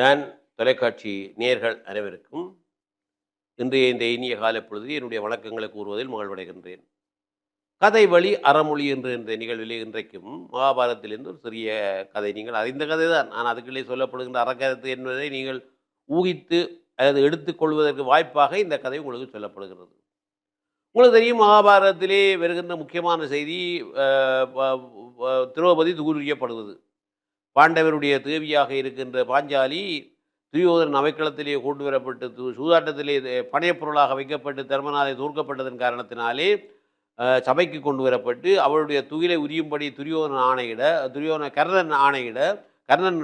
நான் தொலைக்காட்சி நேர்கள் அனைவருக்கும் இன்றைய இந்த இனிய கால பொழுதில் என்னுடைய வணக்கங்களை கூறுவதில் மகிழ்வடைகின்றேன். கதை வழி அறமொழி என்று இந்த நிகழ்வில் இன்றைக்கும் மகாபாரதத்திலிருந்து ஒரு சிறிய கதை. நீங்கள் அறிந்த கதை தான் நான் அதுக்குள்ளே சொல்லப்படுகின்ற அறக்கருத்து என்பதை நீங்கள் ஊகித்து அல்லது எடுத்துக்கொள்வதற்கு வாய்ப்பாக இந்த கதை உங்களுக்கு சொல்லப்படுகிறது. உங்களுக்கு தெரியும் மகாபாரதத்திலே வருகின்ற முக்கியமான செய்தி திரௌபதி துகுரியப்படுவது பாண்டவருடைய தேவியாக இருக்கின்ற பாஞ்சாலி துரியோதன் அவைக்களத்திலே கொண்டு வரப்பட்டு சூதாட்டத்திலே இது பொருளாக வைக்கப்பட்டு தர்மநாதை தூர்க்கப்பட்டதன் காரணத்தினாலே சபைக்கு கொண்டு வரப்பட்டு அவளுடைய துகிலை உரியும்படி துரியோதன் ஆணையிட துரியோதன கர்ணன் ஆணையிட கர்ணன்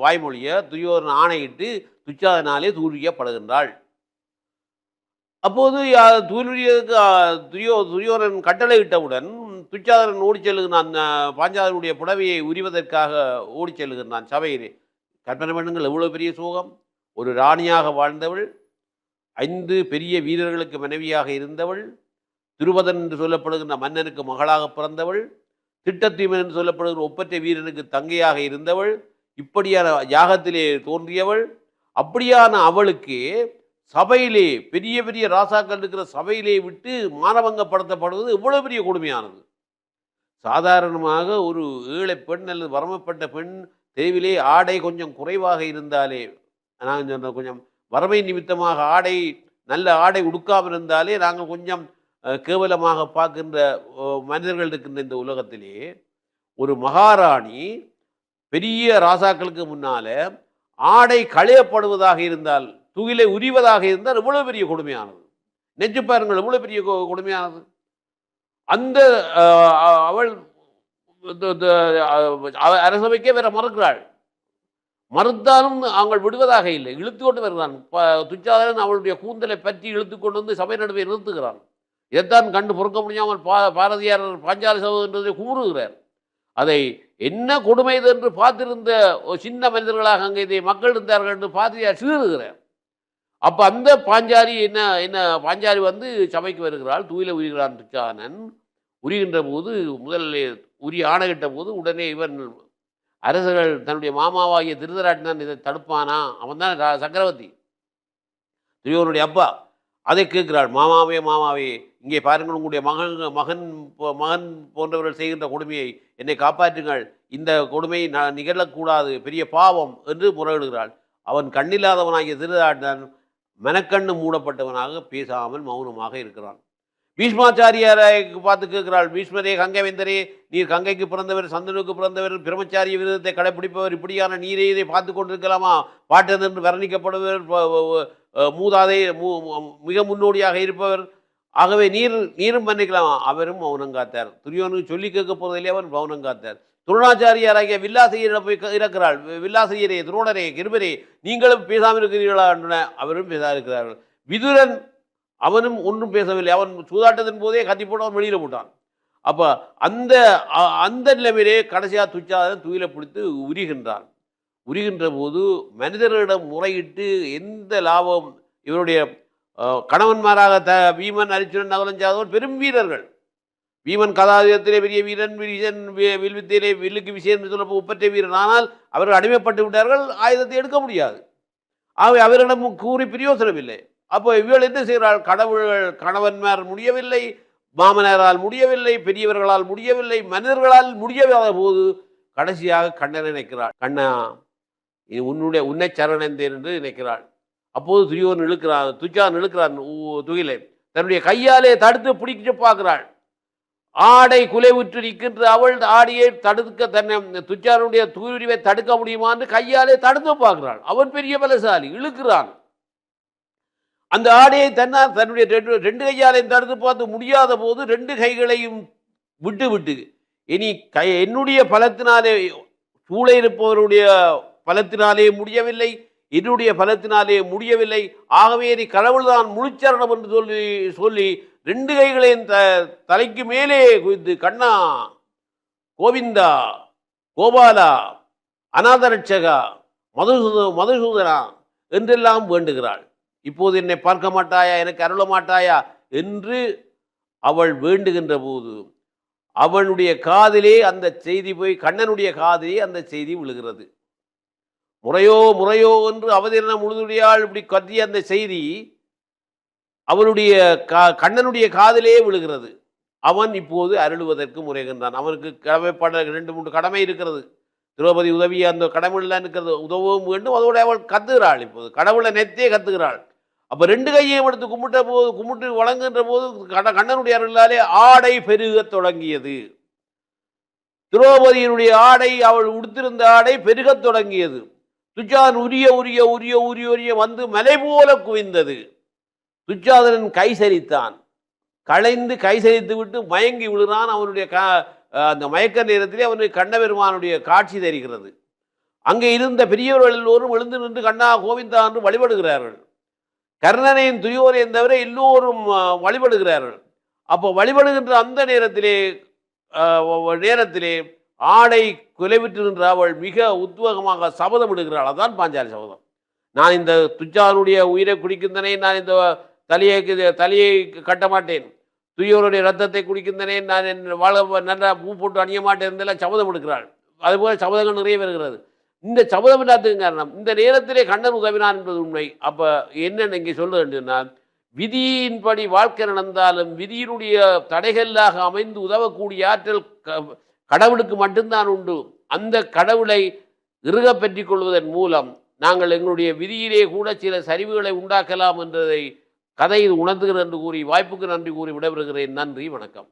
வாய்மொழியை வாய்மொழிய ஆணையிட்டு துச்சாதனாலே தூரியப்படுகின்றாள் அப்போது யா- துரியோ துரியோதன் கட்டளையிட்டவுடன் துச்சாதரன் ஓடிச் செல்லுகிறான் பாஞ்சாதனுடைய புடவையை உரிவதற்காக ஓடிச் செல்லுகிறான் சபையிலே. கற்பனை பண்ணுங்கள் எவ்வளவு பெரிய சோகம். ஒரு ராணியாக வாழ்ந்தவள் ஐந்து பெரிய வீரர்களுக்கு மனைவியாக இருந்தவள் திருவதன் என்று சொல்லப்படுகின்ற மன்னனுக்கு மகளாக பிறந்தவள் திட்டத்தீமன் என்று சொல்லப்படுகிற ஒப்பற்ற வீரனுக்கு தங்கையாக இருந்தவள் இப்படியான யாகத்திலே தோன்றியவள் அப்படியான அவளுக்கு சபையிலே பெரிய பெரிய ராசாக்கள் இருக்கிற சபையிலே விட்டு மானபங்கப்படுத்தப்படுவது இவ்வளோ பெரிய கொடுமையானது. சாதாரணமாக ஒரு ஏழை பெண் அல்லது வறுமைப்பட்ட பெண் தெருவிலே ஆடை கொஞ்சம் குறைவாக இருந்தாலே நான் சொன்ன கொஞ்சம் வறுமை நிமித்தமாக ஆடை நல்ல ஆடை உடுக்காமல் இருந்தாலே நாங்கள் கொஞ்சம் கேவலமாக பார்க்கின்ற மனிதர்கள் இருக்கின்ற இந்த உலகத்திலே ஒரு மகாராணி பெரிய ராசாக்களுக்கு முன்னால ஆடை களையப்படுவதாக இருந்தால் துகிலை உரிவதாக இருந்தால் இவ்வளோ பெரிய கொடுமையானது? நெஞ்சு பாருங்கள் இவ்வளோ பெரிய கொடுமையானது? அந்த அ- அவள் அரசவைக்கே வேற மறுக்கிறாள். மறுத்தாலும் அவங்கள் விடுவதாக இல்லை. இழுத்து கொண்டு வருகிறான். ப- துச்சாதனன் அவளுடைய கூந்தலை பற்றி இழுத்து கொண்டு வந்து சபை நடுவை நிறுத்துகிறான். இதைத்தான் கண்டு பொறுக்க முடியாமல் பா பாரதியார் பாஞ்சாலி சகோதரன்றதை கூறுகிறார். அதை என்ன கொடுமை இது என்று பார்த்திருந்த சின்ன மனிதர்களாக அங்கே இதை மக்கள் இருந்தார்கள் என்று பாரதியார் சீறுகிறார் அப்போ அந்த பாஞ்சாலி என்ன என்ன பாஞ்சாலி வந்து சபைக்கு வருகிறாள். தூயில உயிர்கிறான் துச்சாதனன். உரிகின்ற போது முதல்ல உரி ஆணையிட்ட போது உடனே இவன் அரசர்கள் தன்னுடைய மாமாவாகிய திருதராட்டினான் இதை தடுப்பானா? அவன் தான் சக்கரவர்த்தி. துரியோனுடைய அப்பா. அதை கேட்கிறாள் மாமாவே மாமாவே இங்கே பாருங்கள் உங்களுடைய மகன் மகன் போ- மகன் போன்றவர்கள் செய்கின்ற கொடுமையை என்னை காப்பாற்றுங்கள். இந்த கொடுமையை நான் நிகழக்கூடாது பெரிய பாவம் என்று முறையிடுகிறாள். அவன் கண்ணில்லாதவனாகிய திருதாட்டன் மெனக்கண்ணு மூடப்பட்டவனாக பேசாமல் மௌனமாக இருக்கிறான். பீஷ்மாச்சாரியாரை பார்த்து கேட்கிறாள் பீஷ்மரே கங்கை வெந்தரே நீர் கங்கைக்கு பிறந்தவர் சந்தனுக்கு பிறந்தவர் பிரம்மச்சாரிய விரதத்தை கடைப்பிடிப்பவர் இப்படியான நீரை இதை பார்த்து கொண்டிருக்கலாமா? பாட்டன் என்று வர்ணிக்கப்படுவர் மூதாதை மிக முன்னோடியாக இருப்பவர். ஆகவே நீர் நீரும் பண்ணிக்கலாமா அவரும் மௌனம் காத்தார். துரியோனுக்கு சொல்லி கேட்க போவதில்லை அவன் மௌனம் காத்தார். துருணாச்சாரியாராகிய வில்லாசிரியரிடம் போய் இறக்கிறாள். இருக்கிறாள் துரோணரே கிருபரே நீங்களும் பேசாமல் இருக்கிறீர்களா? என்று அவரும் பேசா இருக்கிறார்கள் விதுரன் அவனும் ஒன்றும் பேசவில்லை. அவன் சூதாட்டத்தின் போதே கத்தி போட்டு அவன் வெளியில் போட்டான். அப்போ அந்த அ- அந்த நிலைமையிலே கடைசியாக துச்சாதன் துயில பிடித்து உரிகின்றான். உரிகின்ற போது மனிதர்களிடம் முறையிட்டு எந்த லாபம் இவருடைய கணவன்மாராக த பீமன் அரிச்சுரன் நகலஞ்சாதவன் பெரும் வீரர்கள். பீமன் கதாயுதத்திலே பெரிய வீரன் விரிசன் வி- வில்வித்தையிலே வில்லுக்கு விஷயம் சொல்ல உப்பற்ற வீரன். ஆனால் அவர்கள் அடிமைப்பட்டு விட்டார்கள் ஆயுதத்தை எடுக்க முடியாது. ஆகவே அவரிடம் கூறி பிரயோசனம் இல்லை அப்போ இவள் என்ன செய்கிறாள் கடவுள்கள் கணவன்மார் முடியவில்லை மாமனாரால் முடியவில்லை பெரியவர்களால் முடியவில்லை மனிதர்களால் முடியவில்லாத போது கடைசியாக கண்ணனை நினைக்கிறாள் கண்ணா இது உன்னுடைய உன்னை சரணந்தேன் என்று நினைக்கிறாள் அப்போது துரியோன் இழுக்கிறான் துச்சான் இழுக்கிறான் ஊ- துகிலை. தன்னுடைய கையாலே தடுத்து பிடிக்க பார்க்கிறாள். ஆடை குலைவுற்று நிற்கின்ற அவள் ஆடையை தடுக்க தன்னை துச்சானுடைய தூரிவை தடுக்க முடியுமா என்று கையாலே தடுத்து பார்க்கிறாள். அவன் பெரிய பலசாலி இழுக்கிறான். அந்த ஆடையை தன்னால் தன்னுடைய ரெண்டு ரெண்டு கையாலையும் தடுத்து பார்த்து முடியாத போது ரெண்டு கைகளையும் விட்டு விட்டு இனி கை என்னுடைய பலத்தினாலே சூளை இருப்பவருடைய பலத்தினாலே முடியவில்லை என்னுடைய பலத்தினாலே முடியவில்லை ஆகவே நீ கடவுள்தான் முழுச்சரணம் என்று சொல்லி சொல்லி ரெண்டு கைகளையும் த தலைக்கு மேலே குவித்து கண்ணா கோவிந்தா கோபாலா அநாதரட்சகா மதுசூத மதுசூதனா என்றெல்லாம் வேண்டுகிறாள். இப்போது என்னை பார்க்க மாட்டாயா? எனக்கு அருள மாட்டாயா? என்று அவள் வேண்டுகின்ற போது அவனுடைய காதிலே அந்த செய்தி போய் கண்ணனுடைய காதிலே அந்த செய்தி விழுகிறது. முறையோ முறையோ என்று அவதீரணம் முழுதுடையால் இப்படி கத்திய அந்த செய்தி அவனுடைய கா கண்ணனுடைய காதிலே விழுகிறது. அவன் இப்போது அருளுவதற்கு முறைகின்றான். அவனுக்கு கடமைப்பட ரெண்டு மூன்று கடமை இருக்கிறது. திரௌபதி உதவி அந்த கடவுள்லாம் இருக்கிறது உதவும் வேண்டும். அதோட அவள் கத்துகிறாள் இப்போது. கடவுளை நெத்தே கத்துகிறாள். அப்போ ரெண்டு கையையும் எடுத்து கும்பிட்ட போது கும்பிட்டு வழங்குகின்ற போது கண்ண கண்ணனுடைய அருளாலே ஆடை பெருகத் தொடங்கியது. திரௌபதியினுடைய ஆடை அவள் உடுத்திருந்த ஆடை பெருகத் தொடங்கியது. துச்சாதன் உரிய உரிய உரிய உரிய உரிய வந்து மலை போல குவிந்தது. துச்சாதனன் கை சரித்தான் களைந்து கை சரித்து விட்டு மயங்கி விழுறான் அவனுடைய க அந்த மயக்க நேரத்திலே அவனுடைய கண்ணபெருமானுடைய காட்சி தெரிகிறது. அங்கே இருந்த பெரியவர்கள் எல்லோரும் எழுந்து நின்று கண்ணா கோவிந்தா என்று வழிபடுகிறார்கள். கர்ணனையும் துரியோரையும் தவிர எல்லோரும் வழிபடுகிறார்கள். அப்போ வழிபடுகின்ற அந்த நேரத்திலே நேரத்திலே ஆடை குலைவிட்டு நின்ற அவள் மிக உத்வேகமாக சபதம் விடுகிறாள் அதான் பாஞ்சாலி சபதம். நான் இந்த துச்சாருடைய உயிரை குடிக்கின்றனே நான் இந்த தலையை தலையை கட்ட மாட்டேன். துய்யோருடைய ரத்தத்தை குடிக்கின்றனே நான் என் வாழ நல்லா பூ போட்டு அணிய மாட்டேன் என்றெல்லாம் சபதம் எடுக்கிறாள். அதுபோல சபதங்கள் நிறைய வருகிறது. இந்த சபதம் காரணம் இந்த நேரத்திலே கண்ணன் உதவினான் என்பது உண்மை. அப்போ என்னென்ன இங்கே சொல்ல வேண்டும்னா விதியின்படி வாழ்க்கை நடந்தாலும் விதியினுடைய தடைகளாக அமைந்து உதவக்கூடிய ஆற்றல் க- கடவுளுக்கு மட்டும்தான் உண்டு. அந்த கடவுளை இறுக பற்றிக் கொள்வதன் மூலம் நாங்கள் எங்களுடைய விதியிலே கூட சில சரிவுகளை உண்டாக்கலாம் என்றதை கதை உணர்ந்துகிறேன் என்று கூறி வாய்ப்புக்கு நன்றி கூறி விடைபெறுகிறேன். நன்றி வணக்கம்.